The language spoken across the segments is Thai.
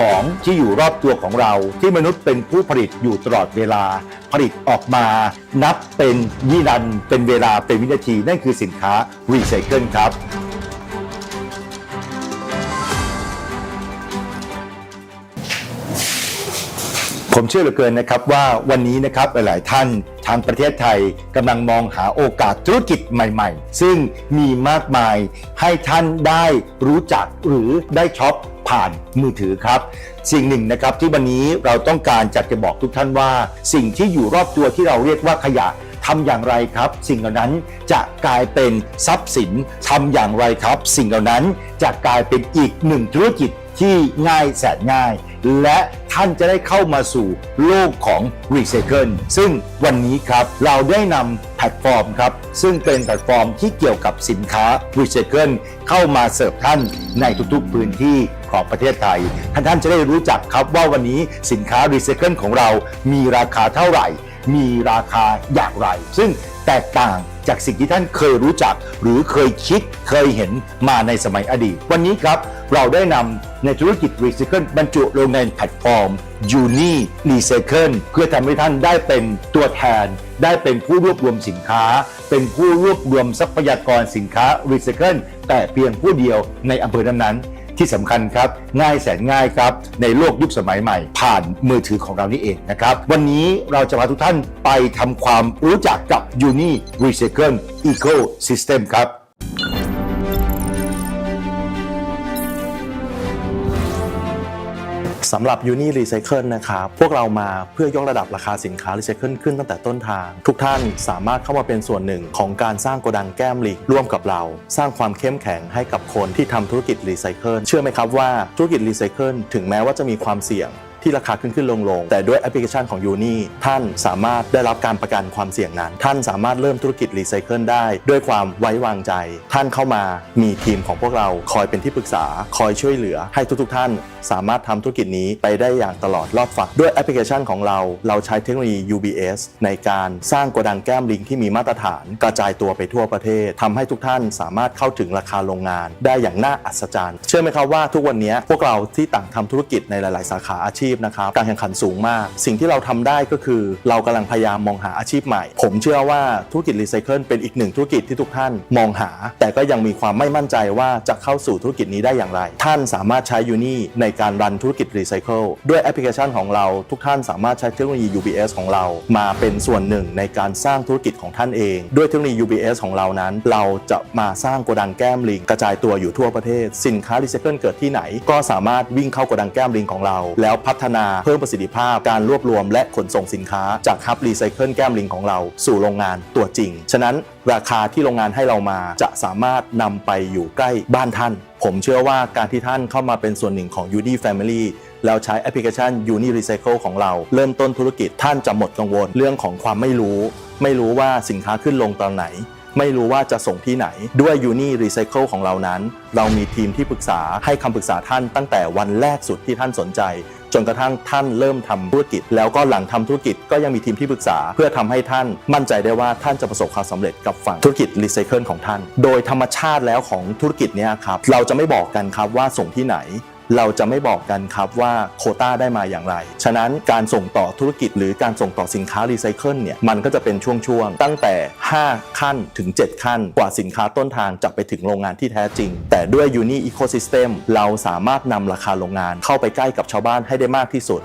ของที่อยู่รอบตัวของเรา ที่มนุษย์เป็นผู้ผลิตอยู่ตลอดเวลา ผลิตออกมานับเป็นวินันเป็นเวลาเป็นวินาที นั่นคือสินค้ารีไซเคิลครับผมเชื่อเหลือเกินนะครับว่าวันนี้นะครับหลาย ๆ ท่านทางประเทศไทยกำลังมองหาโอกาสธุรกิจใหม่ ๆ ซึ่งมีมากมายให้ท่านได้รู้จักหรือได้ช็อป ผ่านมือถือครับ สิ่งหนึ่งนะครับที่วันนี้เราต้องการจะจะบอกทุกท่านว่า สิ่งที่อยู่รอบตัวที่เราเรียกว่าขยะทำอย่างไรครับ สิ่งเหล่านั้นจะกลายเป็นทรัพย์สินทำอย่างไรครับ สิ่งเหล่านั้นจะกลายเป็นอีกหนึ่งธุรกิจ ที่ง่ายแสนง่าย และท่านจะได้เข้ามาสู่โลกของรีไซเคิลซึ่งวันนี้ครับเราได้นำแพลตฟอร์มครับ ซึ่งเป็นแพลตฟอร์มที่เกี่ยวกับสินค้ารีไซเคิลเข้ามาเสิร์ฟท่านในทุกๆพื้นที่ของประเทศไทย ท่านท่านจะได้รู้จักครับว่าวันนี้สินค้ารีไซเคิลของเรามีราคาเท่าไหร่ มีราคาอย่างไร ซึ่งแตกต่าง จากสิ่งที่ท่านเคยรู้จัก หรือเคยคิดเคยเห็นมาในสมัยอดีต วันนี้ครับเราได้นำในธุรกิจรีไซเคิลบรรจุลงในแพลตฟอร์ม Uni Recycle เพื่อทำให้ท่านได้เป็นตัวแทน ได้เป็นผู้รวบรวมสินค้า เป็นผู้รวบรวมทรัพยากรสินค้ารีไซเคิลแต่เพียงผู้เดียวในอำเภอนั้นๆ ที่สำคัญครับ ง่ายแสนง่ายครับในโลกยุคสมัยใหม่ ผ่านมือถือของเรานี่เองนะครับ วันนี้เราจะพาทุกท่านไปทำความรู้จักกับ Uni Recycle Ecosystem ครับ สำหรับยูนี่รีไซเคิลนะครับ พวกเรามาเพื่อยกระดับราคาสินค้ารีไซเคิลขึ้นตั้งแต่ต้นทาง ทุกท่านสามารถเข้ามาเป็นส่วนหนึ่งของการสร้างโกดังแก้มลิงร่วมกับเรา สร้างความเข้มแข็งให้กับคนที่ทำธุรกิจรีไซเคิลเชื่อไหมครับว่าธุรกิจรีไซเคิลถึงแม้ว่าจะมีความเสี่ยง ที่ราคาขึ้นขึ้นลงลงแต่ด้วยแอปพลิเคชันของ Uni ท่านสามารถได้รับการประกันความเสี่ยงนั้น ท่านสามารถเริ่มธุรกิจรีไซเคิลได้ ด้วยความไว้วางใจ ท่านเข้ามามีทีมของพวกเราคอยเป็นที่ปรึกษา คอยช่วยเหลือ ให้ทุกๆ ท่านสามารถทำธุรกิจนี้ไปได้อย่างตลอดรอดฝั่งด้วยแอปพลิเคชันของเรา เราใช้เทคโนโลยี UBS ในการสร้างโกดังแก้มลิงที่มีมาตรฐาน กระจายตัวไปทั่วประเทศทำให้ทุกท่านสามารถเข้าถึงราคาโรงงาน ได้อย่างน่าอัศจรรย์ เชื่อไหมครับว่าทุกวันนี้พวกเราที่ต่างทำธุรกิจในหลาย ๆ สาขาอาชีพนะครับ การแข่งขันสูงมาก สิ่งที่เราทำได้ก็คือเรากำลังพยายามมองหาอาชีพใหม่ ผมเชื่อว่าธุรกิจรีไซเคิลเป็นอีกหนึ่งธุรกิจที่ทุกท่านมองหา แต่ก็ยังมีความไม่มั่นใจว่าจะเข้าสู่ธุรกิจนี้ได้อย่างไร ท่านสามารถใช้ยูนี่ในการรันธุรกิจรีไซเคิลด้วยแอปพลิเคชันของเราทุกท่านสามารถใช้เทคโนโลยี UBS ของเรามาเป็นส่วนหนึ่งในการสร้างธุรกิจของท่านเอง ด้วยเทคโนโลยี UBS ของเรานั้น เราจะมาสร้างโกดังแก้มลิง กระจายตัวอยู่ทั่วประเทศ สินค้ารีไซเคิลเกิดที่ไหน ก็สามารถวิ่งเข้าโกดังแก้มลิงของเรา แล้วพัฒนาเพิ่มประสิทธิภาพ การรวบรวมและขนส่งสินค้าจากฮับรีไซเคิลแก้มลิงของเรา สู่โรงงานตัวจริง ฉะนั้นราคาที่โรงงานให้เรามาจะสามารถนำไปอยู่ใกล้บ้านท่าน ผมเชื่อว่าการที่ท่านเข้ามาเป็นส่วนหนึ่งของ Uni Family แล้วใช้แอปพลิเคชัน Uni Recycle ของเรา เริ่มต้นธุรกิจท่านจะหมดกังวลเรื่องของความไม่รู้ ไม่รู้ว่าสินค้าขึ้นลงตอนไหน ไม่รู้ว่าจะส่งที่ไหน ด้วย Uni Recycle ของเรานั้น เรามีทีมที่ปรึกษาให้คำปรึกษาท่านตั้งแต่วันแรกสุดที่ท่านสนใจ จนกระทั่งท่านเริ่มทำธุรกิจ แล้วก็หลังทำธุรกิจก็ยังมีทีมที่ปรึกษา เพื่อทำให้ท่านมั่นใจได้ว่าท่านจะประสบความสำเร็จกับฝั่งธุรกิจรีไซเคิลของท่าน โดยธรรมชาติแล้วของธุรกิจเนี้ยครับเราจะไม่บอกกันครับว่าส่งที่ไหน เราจะไม่บอกกันครับว่าโคต้าได้มาอย่างไร ฉะนั้นการส่งต่อธุรกิจหรือการส่งต่อสินค้ารีไซเคิลเนี่ยมันก็จะเป็นช่วงๆ ตั้งแต่ 5 ขั้นถึง 7 ขั้น กว่าสินค้าต้นทางจะไปถึงโรงงานที่แท้จริง แต่ด้วยยูนิอีโคซิสเต็มเราสามารถนำราคาโรงงานเข้าไปใกล้กับชาวบ้านให้ได้มากที่สุด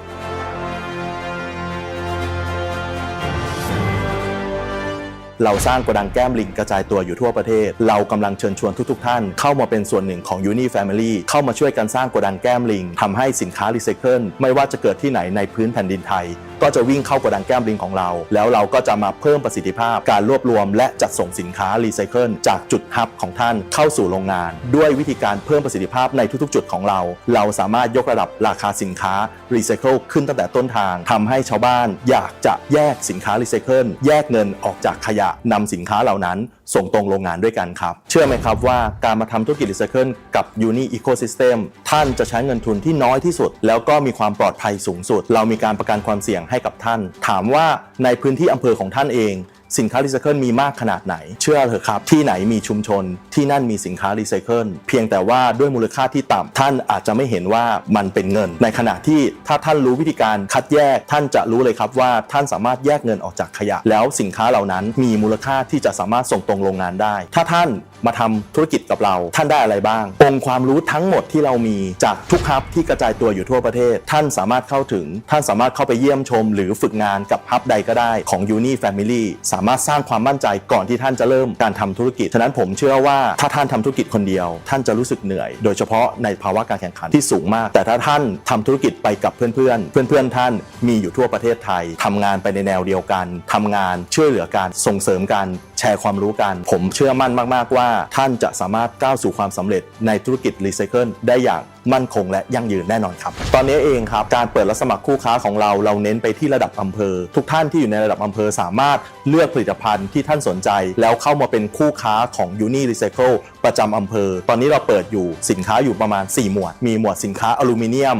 เราสร้างโกดังแก้มลิงกระจายตัวอยู่ทั่วประเทศ เรากำลังเชิญชวนทุกๆ ท่าน เข้ามาเป็นส่วนหนึ่งของ Uni Family เข้ามาช่วยกันสร้างโกดังแก้มลิงทำให้สินค้ารีไซเคิลไม่ว่าจะเกิดที่ไหนในพื้นแผ่นดินไทย ก็จะวิ่งเข้าโกดังแก้มลิงของเรา แล้วเราก็จะมาเพิ่มประสิทธิภาพการรวบรวม และจัดส่งสินค้ารีไซเคิลจากจุดฮับของท่านเข้าสู่โรงงาน ด้วยวิธีการเพิ่มประสิทธิภาพในทุกๆ จุดของเรา เราสามารถยกระดับราคาสินค้ารีไซเคิลขึ้นตั้งแต่ต้นทางทำให้ชาวบ้านอยากจะแยกสินค้ารีไซเคิลแยกเงินออกจากขยะนำสินค้าเหล่านั้น ส่งตรงโรงงานด้วยกันครับ เชื่อไหมครับว่าการมาทำธุรกิจรีไซเคิลกับ Uni Ecosystem ท่านจะใช้เงินทุนที่น้อยที่สุด แล้วก็มีความปลอดภัยสูงสุด เรามีการประกันความเสี่ยงให้กับท่าน ถามว่าในพื้นที่อำเภอของท่านเอง สินค้ารีไซเคิลมีมากขนาดไหน เชื่อเถอะครับ ที่ไหนมีชุมชน ที่นั่นมีสินค้ารีไซเคิลเพียงแต่ว่าด้วยมูลค่าที่ต่ำท่านอาจจะไม่เห็นว่ามันเป็นเงิน ในขณะที่ถ้าท่านรู้วิธีการคัดแยก ท่านจะรู้เลยครับว่าท่านสามารถแยกเงินออกจากขยะ แล้วสินค้าเหล่านั้นมีมูลค่าที่จะสามารถส่งตรงโรงงานได้ ถ้าท่านมาทำธุรกิจกับเรา ท่านได้อะไรบ้าง องค์ความรู้ทั้งหมดที่เรามีจากทุกฮับที่กระจายตัวอยู่ทั่วประเทศ ท่านสามารถเข้าถึง ท่านสามารถเข้าไปเยี่ยมชม หรือฝึกงานกับฮับใดก็ได้ของ Uni Family สามารถสร้างความมั่นใจก่อนที่ท่านจะเริ่มการทำธุรกิจ ฉะนั้นผมเชื่อว่าถ้าท่านทำธุรกิจคนเดียว ท่านจะรู้สึกเหนื่อย โดยเฉพาะในภาวะการแข่งขันที่สูงมาก แต่ถ้าท่านทำธุรกิจไปกับเพื่อนๆ เพื่อนๆ ท่านมีอยู่ทั่วประเทศไทยทำงานไปในแนวเดียวกันทำงานช่วยเหลือกันส่งเสริมกัน ร์ความรู้กัน ผมเชื่อมั่นมากๆว่า ท่านจะสามารถก้าวสู่ความสำเร็จในธุรกิจรีไซเคิลได้อย่างมั่นคงและยั่งยืนแน่นอนครับ ตอนนี้เองครับ การเปิดรับสมัครคู่ค้าของเราเราเน้นไปที่ระดับอำเภอ ทุกท่านที่อยู่ในระดับอำเภอสามารถเลือกผลิตภัณฑ์ที่ท่านสนใจ แล้วเข้ามาเป็นคู่ค้าของ Uni Recycle ประจำอำเภอ ตอนนี้เราเปิดอยู่สินค้าอยู่ประมาณ 4 หมวด มีหมวดสินค้าอลูมิเนียม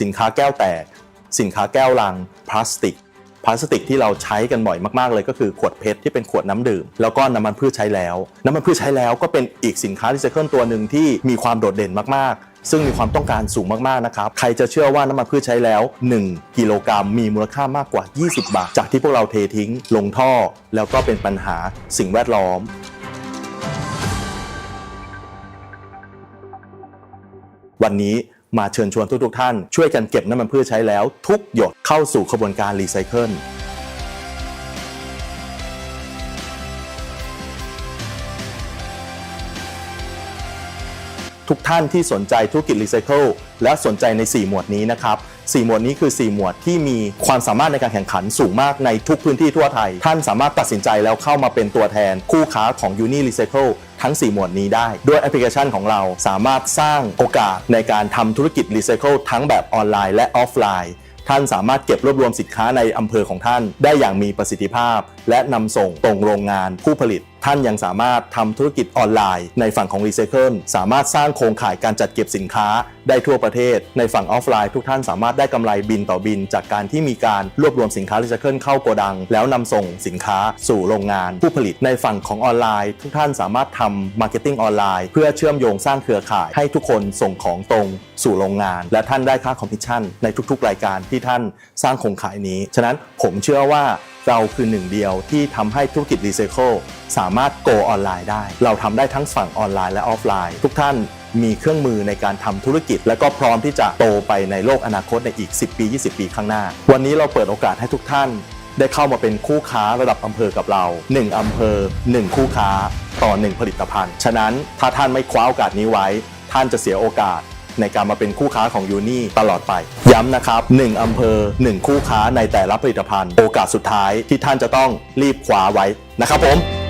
สินค้าแก้วแตก สินค้าแก้วลัง พลาสติก พลาสติกที่เราใช้กันบ่อยมากๆเลยก็คือขวดเพชรที่เป็นขวดน้ำดื่ม แล้วก็น้ำมันพืชใช้แล้ว น้ำมันพืชใช้แล้วก็เป็นอีกสินค้ารีไซเคิลตัวหนึ่งที่มีความโดดเด่นมากๆซึ่งมีความต้องการสูงมาก ๆ นะครับ ใครจะเชื่อว่าน้ำมันพืชใช้แล้ว 1 กิโลกรัมมีมูลค่ามากกว่า 20 บาท จากที่พวกเราเททิ้ง ลงท่อ แล้วก็เป็นปัญหาสิ่งแวดล้อมวันนี้ มาเชิญชวนทุกๆท่าน ช่วยกันเก็บน้ำมันพืชใช้แล้ว ทุกหยดเข้าสู่ขบวนการรีไซเคิลทุกท่านที่สนใจธุรกิจรีไซเคิลและสนใจใน 4 หมวดนี้นะครับ 4 หมวดนี้คือ 4 หมวดที่มีความสามารถในการแข่งขันสูงมากในทุกพื้นที่ทั่วไทย ท่านสามารถตัดสินใจแล้วเข้ามาเป็นตัวแทนคู่ค้าของ Uni Recycle ทั้ง 4 หมวดนี้ได้ ด้วยแอปพลิเคชันของเราสามารถสร้างโอกาสในการทำธุรกิจรีไซเคิลทั้งแบบออนไลน์และออฟไลน์ท่านสามารถเก็บรวบรวมสินค้าในอำเภอของท่าน ได้อย่างมีประสิทธิภาพ และนำส่งตรงโรงงานผู้ผลิต ท่านยังสามารถทำธุรกิจออนไลน์ ในฝั่งของรีไซเคิลสามารถสร้างโครงข่ายการจัดเก็บสินค้าได้ทั่วประเทศ ในฝั่งออฟไลน์ทุกท่านสามารถได้กำไรบินต่อบิน จากการที่มีการรวบรวมสินค้ารีไซเคิลเข้าโกดัง แล้วนำส่งสินค้าสู่โรงงาน ผู้ผลิตในฝั่งของออนไลน์ ทุกท่านสามารถทำมาร์เก็ตติ้งออนไลน์เพื่อเชื่อมโยงสร้างเครือข่าย ให้ทุกคนส่งของตรงสู่โรงงาน และท่านได้ค่าคอมมิชชั่นในทุกๆ รายการที่ท่านสร้างโครงข่ายนี้ ฉะนั้นผมเชื่อว่า เราคือหนึ่งเดียวที่ทำให้ธุรกิจรีไซเคิลสามารถโกออนไลน์ได้ เราทำได้ทั้งฝั่งออนไลน์และออฟไลน์ ทุกท่านมีเครื่องมือในการทำธุรกิจ และก็พร้อมที่จะโตไปในโลกอนาคตในอีก 10 ปี 20 ปีข้างหน้า วันนี้เราเปิดโอกาสให้ทุกท่าน ได้เข้ามาเป็นคู่ค้าระดับอำเภอกับเรา 1อำเภอ 1 คู่ค้าต่อ 1 ผลิตภัณฑ์ ฉะนั้นถ้าท่านไม่คว้าโอกาสนี้ไว้ ท่านจะเสียโอกาส ในการมาเป็นคู่ค้าของยูนี่ตลอดไป ย้ำนะครับ1อำเภอ 1 คู่ค้าในแต่ละผลิตภัณฑ์ โอกาสสุดท้ายที่ท่านจะต้องรีบคว้าไว้นะครับผม